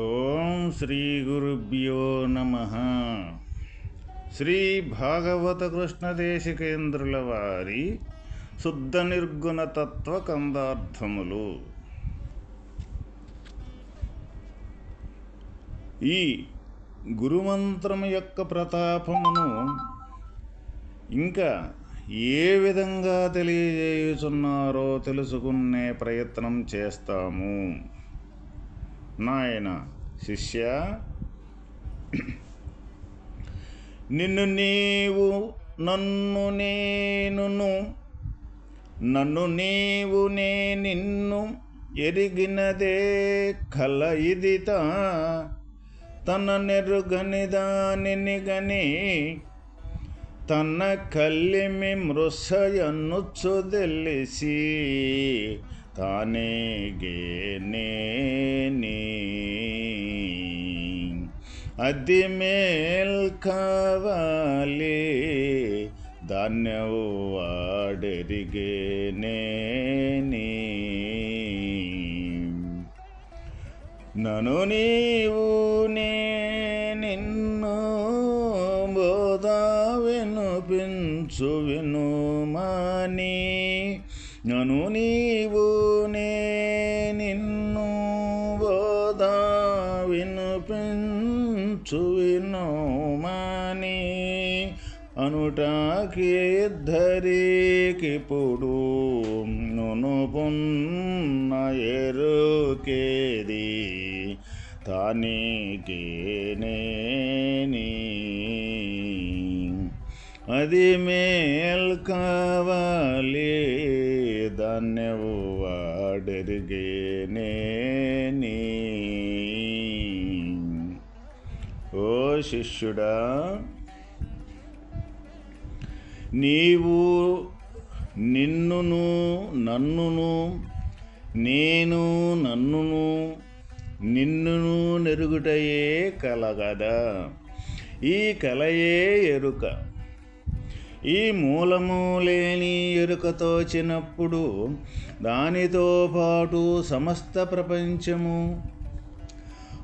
ఓం శ్రీ గురుభ్యో నమ. శ్రీ భాగవత కృష్ణ దేశికేంద్రుల వారి శుద్ధ నిర్గుణ తత్వ కందార్థములు. ఈ గురుమంత్రం యొక్క ప్రతాపమును ఇంకా ఏ విధంగా తెలియజేయుచున్నారో తెలుసుకునే ప్రయత్నం చేస్తాము. నాయన శిష్య నిన్ను నీవు నన్ను నేనును నన్ను నీవు నే నిన్ను ఎరిగినదే కల ఇదిత. తన నెరుగని దానిని గని తన కల్లిమి మృసయన్నుచ్చు తెలిసి తానే గేనేని అది మేల్ కావాలి ధాన్యవు వాడెరిగేనేని నను నీవు నే నిన్ను బోధ వినుపించు వినుమాని నను నీవు నే నిన్ను బోధ వినుపించు వినుమాని అనుటాకి ఇద్దరికిప్పుడు నును పున్న ఎరుకేది తానికేనేని అది మేల్ కావాలి ధాన్యవు వాడెరిగేనేని ఓ శిష్యుడా నీవు నిన్నును నన్నును నేను నన్నును నిన్నును నెరుగుటయే కలగదా. ఈ కలయే ఎరుక. ఈ మూలము లేని ఎరుకతో చిన్నప్పుడు దానితో పాటు సమస్త ప్రపంచము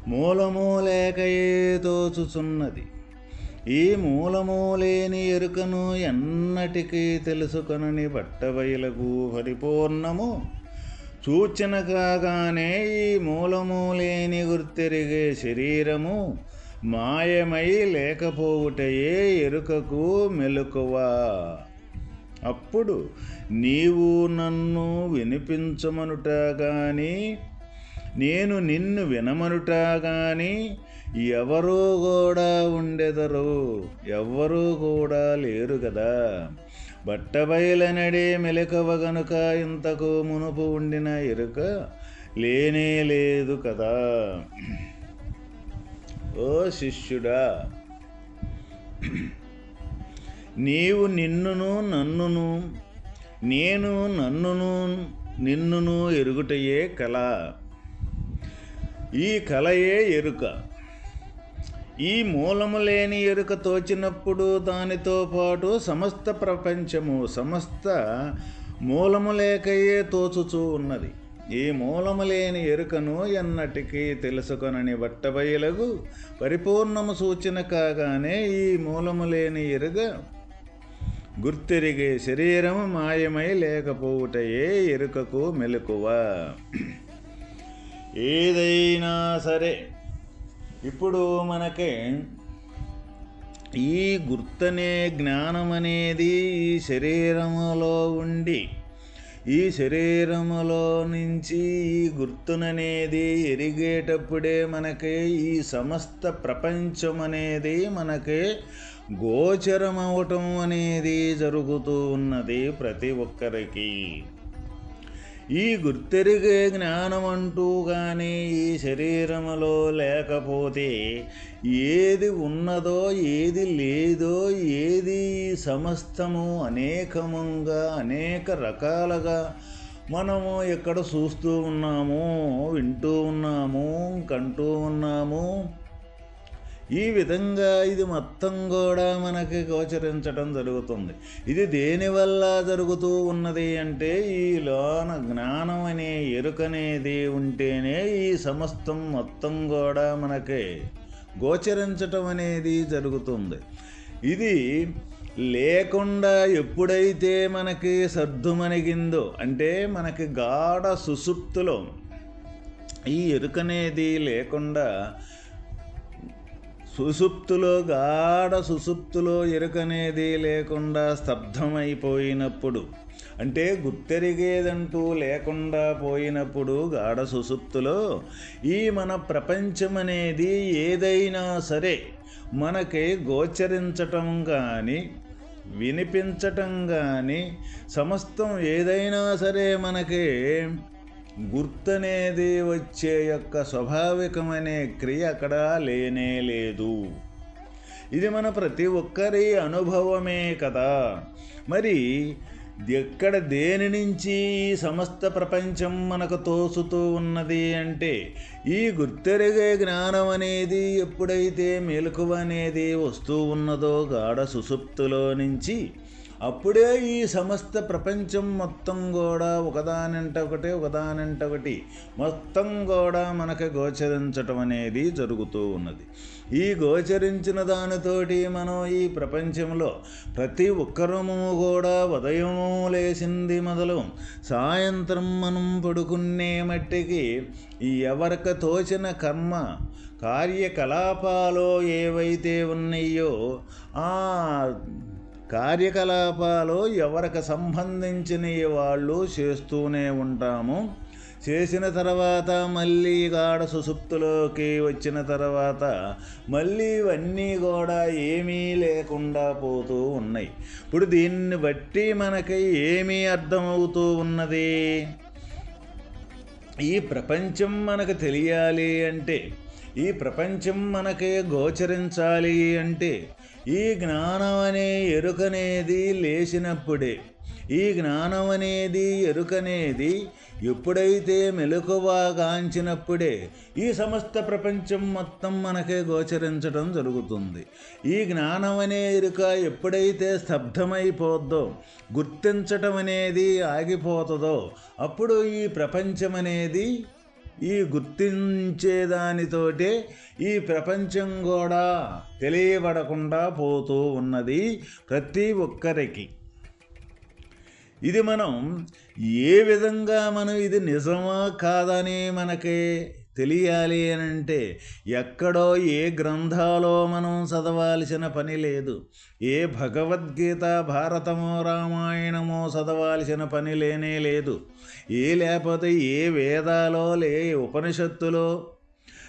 మూలము లేకయే తోచుచున్నది. ఈ మూలము లేని ఎరుకను ఎన్నటికీ తెలుసుకొనని బట్టబయలకు పరిపూర్ణము సూచన కాగానే ఈ మూలము లేని గుర్తెరిగే శరీరము మాయమై లేకపోవుటయే ఎరుకకు మెలకువ. అప్పుడు నీవు నన్ను వినిపించమనుట కానీ నేను నిన్ను వినమనుట కానీ ఎవరూ కూడా ఉండెదరు. ఎవ్వరూ కూడా లేరు కదా బట్టబయలనడే మెలకవ గనుక ఇంతకు మునుపు ఉండిన ఎరుక లేనే లేదు కదా. ఓ శిష్యుడా నీవు నిన్నును నన్నును నేను నన్నును నిన్నును ఎరుగుటయే కళ ఈ కలయే ఎరుక. ఈ మూలము లేని ఎరుక తోచినప్పుడు దానితో పాటు సమస్త ప్రపంచము సమస్త మూలము లేకయే తోచుచూ ఉన్నది. ఈ మూలము లేని ఎరుకను ఎన్నటికీ తెలుసుకొనని బట్టబయ్యలగు పరిపూర్ణము సూచన కాగానే ఈ మూలము లేని ఎరుక గుర్తెరిగే శరీరము మాయమై లేకపోవుటయే ఎరుకకు మెలకువ. ఏదైనా సరే ఇప్పుడు మనకి ఈ గుర్తనే జ్ఞానం అనేది ఈ శరీరములో ఉండి ఈ శరీరములో నుంచి ఈ గుర్తుననేది ఎరిగేటప్పుడే మనకి ఈ సమస్త ప్రపంచం అనేది మనకి గోచరం అవటం అనేది జరుగుతూ ఉన్నది ప్రతి ఒక్కరికి. ఈ గుర్తెరిగే జ్ఞానం అంటూ కానీ ఈ శరీరములో లేకపోతే ఏది ఉన్నదో ఏది లేదో ఏది సమస్తము అనేకముగా అనేక రకాలుగా మనము ఎక్కడ చూస్తూ ఉన్నాము వింటూ ఉన్నాము కంటూ ఉన్నాము ఈ విధంగా ఇది మొత్తం కూడా మనకి గోచరించడం జరుగుతుంది. ఇది దేనివల్ల జరుగుతూ ఉన్నది అంటే ఈ లోన జ్ఞానం అనే ఎరుకనేది ఉంటేనే ఈ సమస్తం మొత్తం కూడా మనకి గోచరించటం అనేది జరుగుతుంది. ఇది లేకుండా ఎప్పుడైతే మనకి సర్దుమణిగిందో అంటే మనకి గాఢ సుసుప్తులో ఈ ఎరుకనేది లేకుండా సుసుప్తులో గాఢ సుసుప్తులో ఎరుకనేది లేకుండా స్తబ్దమైపోయినప్పుడు అంటే గుర్తెరిగేదంటూ లేకుండా పోయినప్పుడు గాఢ సుసుప్తులో ఈ మన ప్రపంచమనేది ఏదైనా సరే మనకి గోచరించటం కానీ వినిపించటం కానీ సమస్తం ఏదైనా సరే మనకి గుర్తనేది వచ్చే యొక్క స్వాభావికమనే క్రియ అక్కడ లేనే లేదు. ఇది మన ప్రతి ఒక్కరి అనుభవమే కదా. మరి ఎక్కడ దేని నుంచి ఈ సమస్త ప్రపంచం మనకు తోసుతూ ఉన్నది అంటే ఈ గుర్తెరిగే జ్ఞానం అనేది ఎప్పుడైతే మెలకువ అనేది వస్తూ ఉన్నదో గాఢ సుసుప్తులో నుంచి అప్పుడే ఈ సమస్త ప్రపంచం మొత్తం కూడా ఒకదానంట ఒకటి ఒకదానంట ఒకటి మొత్తం కూడా మనకు గోచరించటం అనేది జరుగుతూ ఉన్నది. ఈ గోచరించిన దానితోటి మనం ఈ ప్రపంచంలో ప్రతి ఒక్కరము కూడా ఉదయము లేచింది మొదలు సాయంత్రం మనం పడుకునే మట్టికి ఎవరికి తోచిన కర్మ కార్యకలాపాలు ఏవైతే ఉన్నాయో ఆ కార్యకలాపాలు ఎవరికి సంబంధించిన వాళ్ళు చేస్తూనే ఉంటాము. చేసిన తర్వాత మళ్ళీ గాఢ సుసుప్తులోకి వచ్చిన తర్వాత మళ్ళీ ఇవన్నీ కూడా ఏమీ లేకుండా పోతూ ఉన్నాయి. ఇప్పుడు దీన్ని బట్టి మనకి ఏమీ అర్థమవుతూ ఉన్నది? ఈ ప్రపంచం మనకు తెలియాలి అంటే ఈ ప్రపంచం మనకే గోచరించాలి అంటే ఈ జ్ఞానం అనే ఎరుకనేది లేచినప్పుడే ఈ జ్ఞానం అనేది ఎరుకనేది ఎప్పుడైతే మెలకువగాంచినప్పుడే ఈ సమస్త ప్రపంచం మొత్తం మనకే గోచరించడం జరుగుతుంది. ఈ జ్ఞానం అనే ఎరుక ఎప్పుడైతే స్తబ్దమైపోద్దో గుర్తించటం అనేది ఆగిపోతుందో అప్పుడు ఈ ప్రపంచం అనేది ఈ గుర్తించేదానితోటే ఈ ప్రపంచం కూడా తెలియబడకుండా పోతూ ఉన్నది ప్రతి ఒక్కరికి. ఇది మనం ఏ విధంగా మనం ఇది నిజమా కాదని మనకి తెలియాలి అని అంటే ఎక్కడో ఏ గ్రంథాలో మనం చదవాల్సిన పని లేదు. ఏ భగవద్గీత భారతమో రామాయణమో చదవాల్సిన పని లేనే లేదు. ఏ లేకపోతే ఏ వేదాలో లే ఉపనిషత్తులో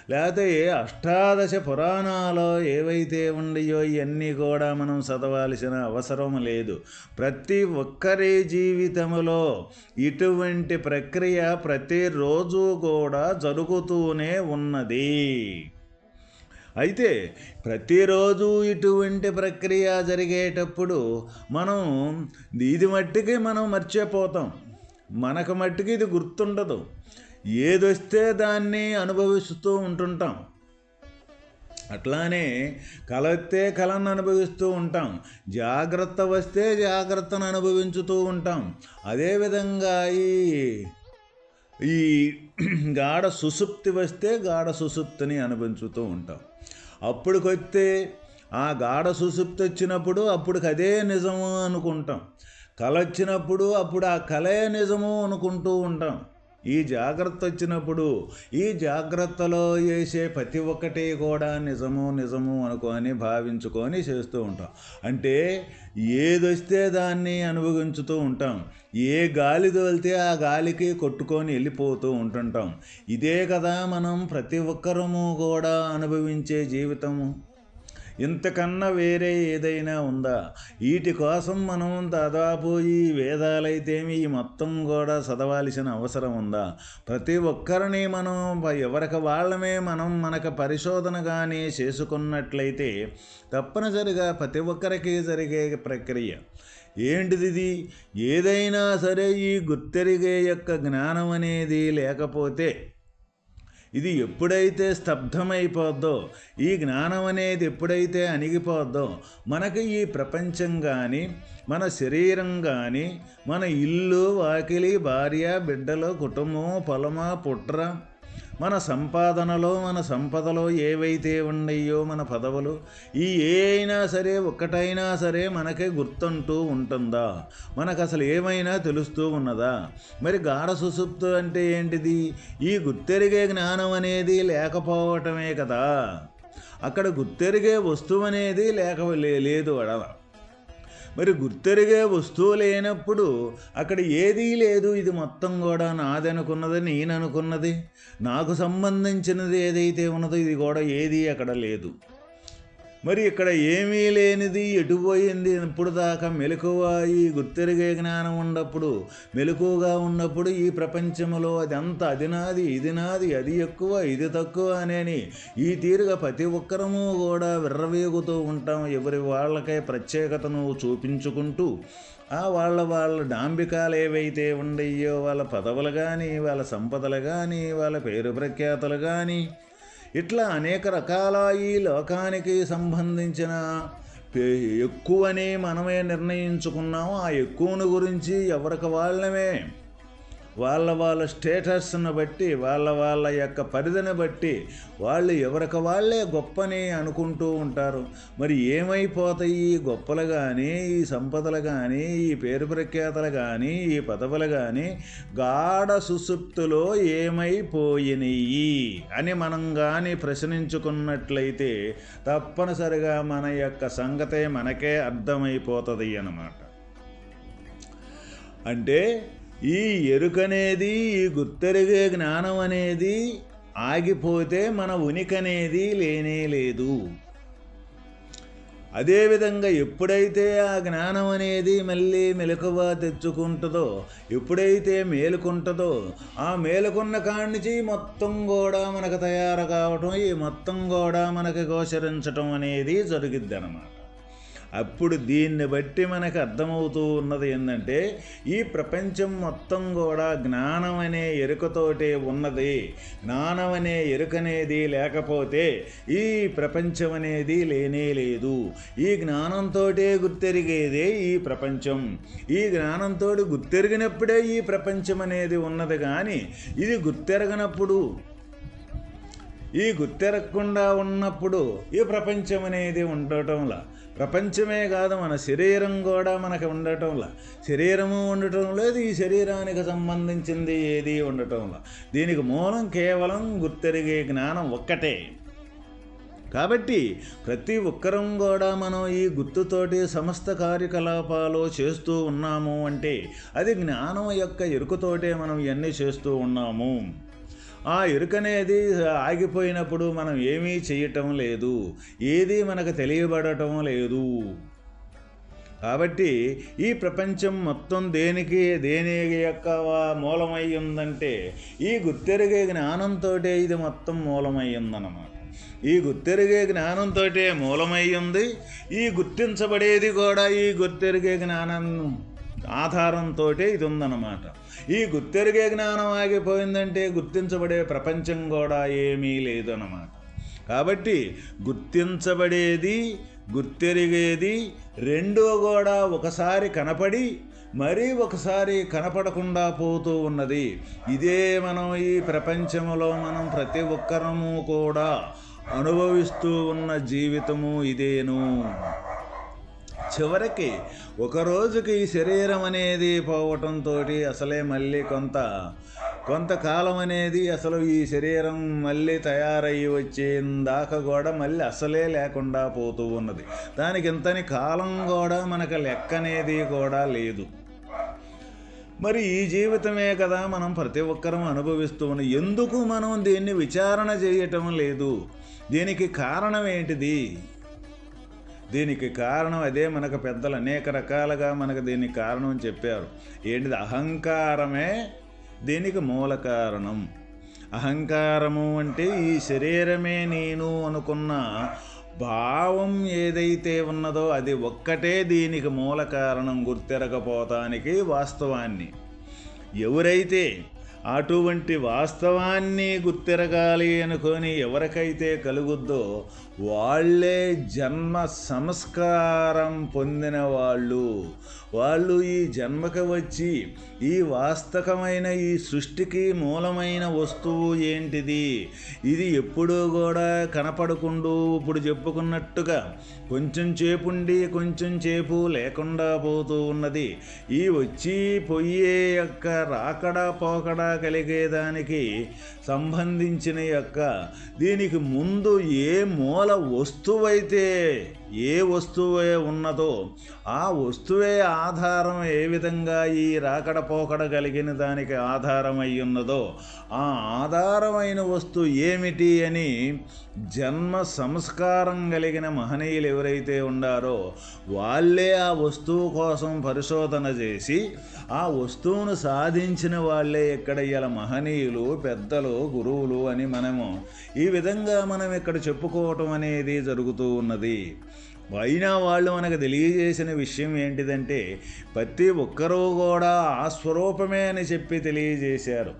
లేకపోతే ఏ అష్టాదశ పురాణాలో ఏవైతే ఉండయో ఇవన్నీ కూడా మనం చదవాల్సిన అవసరం లేదు. ప్రతి ఒక్కరి జీవితంలో ఇటువంటి ప్రక్రియ ప్రతిరోజు కూడా జరుగుతూనే ఉన్నది. అయితే ప్రతిరోజు ఇటువంటి ప్రక్రియ జరిగేటప్పుడు మనం ఇది మట్టికి మనం మర్చిపోతాం. మనకు మట్టుకి ఇది గుర్తుండదు. ఏదొస్తే దాన్ని అనుభవిస్తూ ఉంటుంటాం. అట్లానే కల వస్తే కళను అనుభవిస్తూ ఉంటాం. జాగ్రత్త వస్తే జాగ్రత్తను అనుభవించుతూ ఉంటాం. అదేవిధంగా ఈ ఈ గాఢ సుసుప్తి వస్తే గాఢ సుసుప్తిని అనుభవించుతూ ఉంటాం. అప్పుడుకొస్తే ఆ గాఢ సుసుప్తి వచ్చినప్పుడు అప్పుడుకి అదే నిజము అనుకుంటాం. కళ వచ్చినప్పుడు అప్పుడు ఆ కళే నిజము అనుకుంటూ ఉంటాం. ఈ జాగ్రత్త వచ్చినప్పుడు ఈ జాగ్రత్తలో చేసే ప్రతి ఒక్కటి కూడా నిజము నిజము అనుకొని భావించుకొని చేస్తూ ఉంటాం. అంటే ఏదొస్తే దాన్ని అనుభవించుతూ ఉంటాం. ఏ గాలి తోలితే ఆ గాలికి కొట్టుకొని వెళ్ళిపోతూ ఉంటుంటాం. ఇదే కదా మనం ప్రతి ఒక్కరము కూడా అనుభవించే జీవితము. ఇంతకన్నా వేరే ఏదైనా ఉందా? వీటి కోసం మనం దాదాపు ఈ వేదాలైతేమి ఈ మొత్తం కూడా చదవాల్సిన అవసరం ఉందా? ప్రతి ఒక్కరిని మనం ఎవరికి వాళ్ళమే మనం మనకు పరిశోధన కానీ చేసుకున్నట్లయితే తప్పనిసరిగా ప్రతి ఒక్కరికి జరిగే ప్రక్రియ. ఏంటిది ఇది ఏదైనా సరే ఈ గుర్తెరిగే యొక్క జ్ఞానం అనేది లేకపోతే ఇది ఎప్పుడైతే స్తబ్దమైపోద్దో ఈ జ్ఞానం అనేది ఎప్పుడైతే అణిగిపోద్దో మనకి ఈ ప్రపంచం కానీ మన శరీరం కానీ మన ఇల్లు వాకిలి భార్య బిడ్డలు కుటుంబం పొలమా పుట్ర మన సంపాదనలో మన సంపదలో ఏవైతే ఉన్నాయో మన పదవులు ఈ ఏ అయినా సరే ఒక్కటైనా సరే మనకే గుర్తుంటూ ఉంటుందా? మనకు అసలు ఏమైనా తెలుస్తూ ఉన్నదా? మరి గాఢ సుసుప్తు అంటే ఏంటిది? ఈ గుర్తెరిగే జ్ఞానం అనేది లేకపోవటమే కదా. అక్కడ గుర్తెరిగే వస్తువు అనేది లేక లేదు అడవ. మరి గుర్తెరిగే వస్తువు లేనప్పుడు అక్కడ ఏదీ లేదు ఇది మొత్తం కూడా నాదనుకున్నది నేను అనుకున్నది నాకు సంబంధించినది ఏదైతే ఉన్నదో ఇది కూడా ఏదీ అక్కడ లేదు. మరి ఇక్కడ ఏమీ లేనిది ఎటుపోయింది? ఇప్పుడు దాకా మెలకువ ఈ గుర్తెరిగే జ్ఞానం ఉన్నప్పుడు మెలకువగా ఉన్నప్పుడు ఈ ప్రపంచంలో అది అంత అది నాది ఇది నాది అది ఎక్కువ ఇది తక్కువ అనేని ఈ తీరుగా ప్రతి ఒక్కరము కూడా విర్రవేగుతూ ఉంటాం. ఎవరి వాళ్ళకే ప్రత్యేకతను చూపించుకుంటూ ఆ వాళ్ళ వాళ్ళ డాంబికాలు ఏవైతే ఉండయో వాళ్ళ పదవులు కానీ వాళ్ళ సంపదలు కానీ వాళ్ళ పేరు ప్రఖ్యాతలు కానీ ఇట్లా అనేక రకాల ఈ లోకానికి సంబంధించిన ఎక్కువని మనమే నిర్ణయించుకున్నాము ఆ ఎక్కువను గురించి ఎవరికి వాళ్ళమే? వాళ్ళ వాళ్ళ స్టేటస్ను బట్టి వాళ్ళ వాళ్ళ యొక్క పరిధిని బట్టి వాళ్ళు ఎవరికి వాళ్ళే గొప్పని అనుకుంటూ ఉంటారు. మరి ఏమైపోతాయి ఈ గొప్పలు కానీ ఈ సంపదలు కానీ ఈ పేరు ప్రఖ్యాతలు కానీ ఈ పదవులు కానీ గాఢ సుసుప్తులో ఏమైపోయినాయి అని మనం కానీ ప్రశ్నించుకున్నట్లయితే తప్పనిసరిగా మన యొక్క సంగతే మనకే అర్థమైపోతుంది అన్నమాట. అంటే ఈ ఎరుకనేది ఈ గుర్తెరిగే జ్ఞానం అనేది ఆగిపోతే మన ఉనికి అనేది లేనే లేదు. అదేవిధంగా ఎప్పుడైతే ఆ జ్ఞానం అనేది మళ్ళీ మెలకువ తెచ్చుకుంటుందో ఎప్పుడైతే మేలుకుంటుందో ఆ మేలుకున్న కాడి మొత్తం కూడా మనకు తయారు కావటం ఈ మొత్తం కూడా మనకి గోచరించటం అనేది జరిగిద్ది అన్నమాట అప్పుడు దీన్ని బట్టి మనకు అర్థమవుతూ ఉన్నది ఏంటంటే ఈ ప్రపంచం మొత్తం కూడా జ్ఞానం అనే ఎరుకతోటే ఉన్నది. జ్ఞానం అనే ఎరుకనేది లేకపోతే ఈ ప్రపంచం అనేది లేనే లేదు. ఈ జ్ఞానంతో గుర్తెరిగేదే ఈ ప్రపంచం. ఈ జ్ఞానంతో గుర్తెరిగినప్పుడే ఈ ప్రపంచం అనేది ఉన్నది కానీ ఇది గుర్తెరగనప్పుడు ఈ గుర్తెరగకుండా ఉన్నప్పుడు ఈ ప్రపంచం అనేది ఉండటంలా ప్రపంచమే కాదు మన శరీరం కూడా మనకు ఉండటంలా శరీరము ఉండటం లేదు ఈ శరీరానికి సంబంధించింది ఏది ఉండటంలా దీనికి మూలం కేవలం గుర్తెరిగే జ్ఞానం ఒక్కటే. కాబట్టి ప్రతి ఒక్కరం కూడా మనం ఈ గుర్తుతోటి సమస్త కార్యకలాపాలు చేస్తూ ఉన్నాము అంటే అది జ్ఞానం యొక్క ఎరుకుతోటే మనం ఇవన్నీ చేస్తూ ఉన్నాము. ఆ ఎరుకనేది ఆగిపోయినప్పుడు మనం ఏమీ చేయటం లేదు. ఏది మనకు తెలియబడటం లేదు. కాబట్టి ఈ ప్రపంచం మొత్తం దేనికి దేని యొక్క మూలమై ఉందంటే ఈ గుర్తెరిగే జ్ఞానంతో ఇది మొత్తం మూలమై ఉందన్నమాట. ఈ గుర్తెరిగే జ్ఞానంతో మూలమై ఉంది. ఈ గుర్తించబడేది కూడా ఈ గుర్తెరిగే జ్ఞానం ఆధారంతో ఇది ఉందన్నమాట ఈ గుర్తెరిగే జ్ఞానం ఆగిపోయిందంటే గుర్తించబడే ప్రపంచం కూడా ఏమీ లేదన్నమాట. కాబట్టి గుర్తించబడేది గుర్తెరిగేది రెండో కూడా ఒకసారి కనపడి మరీ ఒకసారి కనపడకుండా పోతూ ఉన్నది. ఇదే మనం ఈ ప్రపంచంలో మనం ప్రతి ఒక్కరము కూడా అనుభవిస్తూ ఉన్న జీవితము ఇదేను. చివరికి ఒక రోజుకి ఈ శరీరం అనేది పోవటంతో అసలే మళ్ళీ కొంత కొంతకాలం అనేది అసలు ఈ శరీరం మళ్ళీ తయారయ్యి వచ్చేందాకా కూడా మళ్ళీ అసలే లేకుండా పోతూ ఉన్నది. దానికి ఇంతని కాలం కూడా మనకు లెక్క అనేది కూడా లేదు. మరి ఈ జీవితమే కదా మనం ప్రతి ఒక్కరం అనుభవిస్తూ ఉన్నాం ఎందుకు మనం దీన్ని విచారణ చేయటం లేదు? దీనికి కారణం ఏంటిది? దీనికి కారణం అదే మనకు పెద్దలు అనేక రకాలుగా మనకు దీనికి కారణం చెప్పారు. ఏంటిది? అహంకారమే దీనికి మూల కారణం. అహంకారము అంటే ఈ శరీరమే నేను అనుకున్న భావం ఏదైతే ఉన్నదో అది ఒక్కటే దీనికి మూల కారణం గుర్తెరగపోతానికి వాస్తవాన్ని. ఎవరైతే అటువంటి వాస్తవాన్ని గుర్తిరగాలి అనుకొని ఎవరికైతే కలుగుద్దో వాళ్ళే జన్మ సంస్కారం పొందిన వాళ్ళు. వాళ్ళు ఈ జన్మకు వచ్చి ఈ వాస్తవమైన ఈ సృష్టికి మూలమైన వస్తువు ఏంటిది? ఇది ఎప్పుడూ కూడా కనపడకుండా ఇప్పుడు చెప్పుకున్నట్టుగా కొంచెం చేపుండి కొంచెం చేపు లేకుండా పోతూ ఉన్నది. ఈ వచ్చి పొయ్యే యొక్క రాకడా పోకడా కలిగేదానికి సంబంధించిన యొక్క దీనికి ముందు ఏ మూల వస్తువైతే ఏ వస్తువే ఉన్నదో ఆ వస్తువే ఆధారం ఏ విధంగా ఈ రాకడ పోకడ కలిగిన దానికి ఆధారం అయి ఉన్నదో ఆ ఆధారమైన వస్తువు ఏమిటి అని జన్మ సంస్కారం కలిగిన మహనీయులు ఎవరైతే ఉండారో వాళ్ళే ఆ వస్తువు కోసం పరిశోధన చేసి ఆ వస్తువును సాధించిన వాళ్ళే ఇక్కడ ఇలా మహనీయులు పెద్దలు గురువులు అని మనము ఈ విధంగా మనం ఇక్కడ చెప్పుకోవటం అనేది జరుగుతూ ఉన్నది. అయినా వాళ్ళు మనకు తెలియజేసిన విషయం ఏంటిదంటే ప్రతి ఒక్కరూ కూడా ఆ స్వరూపమే అని చెప్పి తెలియజేశారు.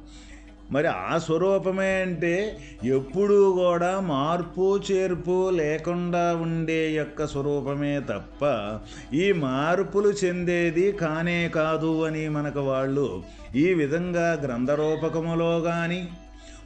మరి ఆ స్వరూపమే అంటే ఎప్పుడూ కూడా మార్పు చేర్పు లేకుండా ఉండే యొక్క స్వరూపమే తప్ప ఈ మార్పులు చెందేది కానే కాదు అని మనకు వాళ్ళు ఈ విధంగా గ్రంథరూపకములో కానీ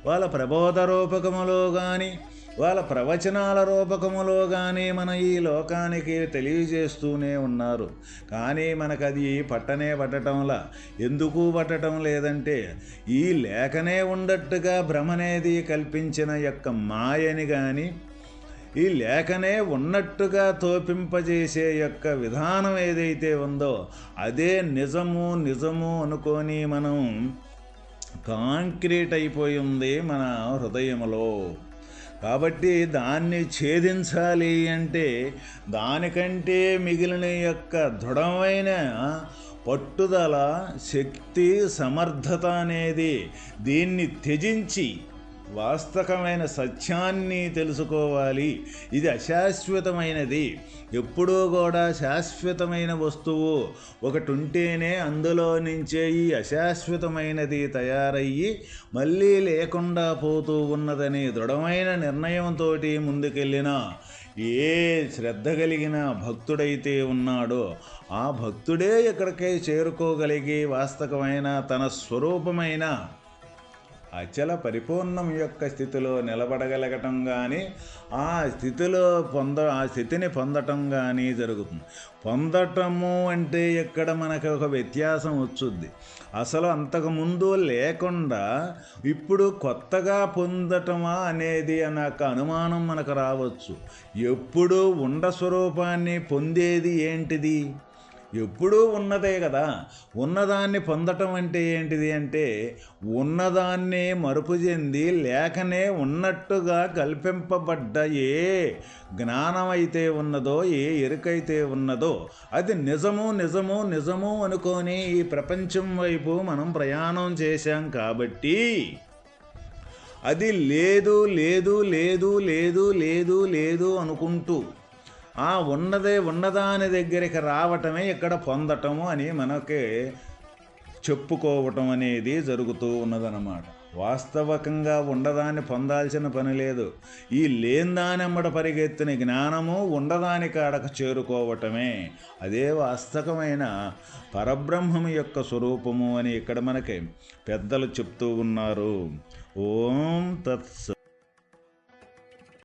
వాళ్ళ ప్రబోధ రూపకములో కానీ వాళ్ళ ప్రవచనాల రూపకములో కానీ మన ఈ లోకానికి తెలియజేస్తూనే ఉన్నారు. కానీ మనకది పట్టనే పట్టడంలా ఎందుకు పట్టడం లేదంటే ఈ లేఖనే ఉండట్టుగా భ్రమనేది కల్పించిన యొక్క మాయని కానీ ఈ లేఖనే ఉన్నట్టుగా తోపింపజేసే యొక్క విధానం ఏదైతే ఉందో అదే నిజము నిజము అనుకొని మనం కాంక్రీట్ అయిపోయింది మన హృదయంలో కాబట్టి దాన్ని ఛేదించాలి అంటే దానికంటే మిగిలిన యొక్క దృఢమైన పట్టుదల శక్తి సమర్థత అనేది దీన్ని త్యజించి వాస్తవమైన సత్యాన్ని తెలుసుకోవాలి. ఇది అశాశ్వతమైనది. ఎప్పుడూ కూడా శాశ్వతమైన వస్తువు ఒకటి ఉంటేనే అందులో నుంచే ఈ అశాశ్వతమైనది తయారయ్యి మళ్ళీ లేకుండా పోతూ ఉన్నదని దృఢమైన నిర్ణయంతో ముందుకెళ్ళిన ఏ శ్రద్ధ కలిగిన భక్తుడైతే ఉన్నాడో ఆ భక్తుడే ఎక్కడికై చేరుకోగలిగి వాస్తవమైన తన స్వరూపమైన అచల పరిపూర్ణం యొక్క స్థితిలో నిలబడగలగటం కానీ ఆ స్థితిలో పొంద ఆ స్థితిని పొందటం కానీ జరుగుతుంది. పొందటము అంటే ఇక్కడ మనకు ఒక వ్యత్యాసం వచ్చుద్ది. అసలు అంతకుముందు లేకుండా ఇప్పుడు కొత్తగా పొందటమా అనేది నాకు అనుమానం మనకు రావచ్చు. ఎప్పుడు ఉండ స్వరూపాన్ని పొందేది ఏంటిది? ఎప్పుడూ ఉన్నదే కదా. ఉన్నదాన్ని పొందటం అంటే ఏంటిది అంటే ఉన్నదాన్ని మరుపు చెంది లేకనే ఉన్నట్టుగా కల్పింపబడ్డ ఏ జ్ఞానం అయితే ఉన్నదో ఏ ఎరుకైతే ఉన్నదో అది నిజము నిజము నిజము అనుకొని ఈ ప్రపంచం వైపు మనం ప్రయాణం చేశాం కాబట్టి అది లేదు లేదు లేదు లేదు లేదు లేదు అనుకుంటూ ఆ ఉన్నదే ఉన్నదాని దగ్గరికి రావటమే ఇక్కడ పొందటము అని మనకి చెప్పుకోవటం అనేది జరుగుతూ ఉన్నదన్నమాట. వాస్తవకంగా ఉండదాన్ని పొందాల్సిన పని లేదు. ఈ లేనిదానెమ్మడ పరిగెత్తిన జ్ఞానము ఉండదాని కాడకు చేరుకోవటమే. అదే వాస్తవమైన పరబ్రహ్మము యొక్క స్వరూపము అని ఇక్కడ మనకి పెద్దలు చెప్తూ ఉన్నారు. ఓం తత్స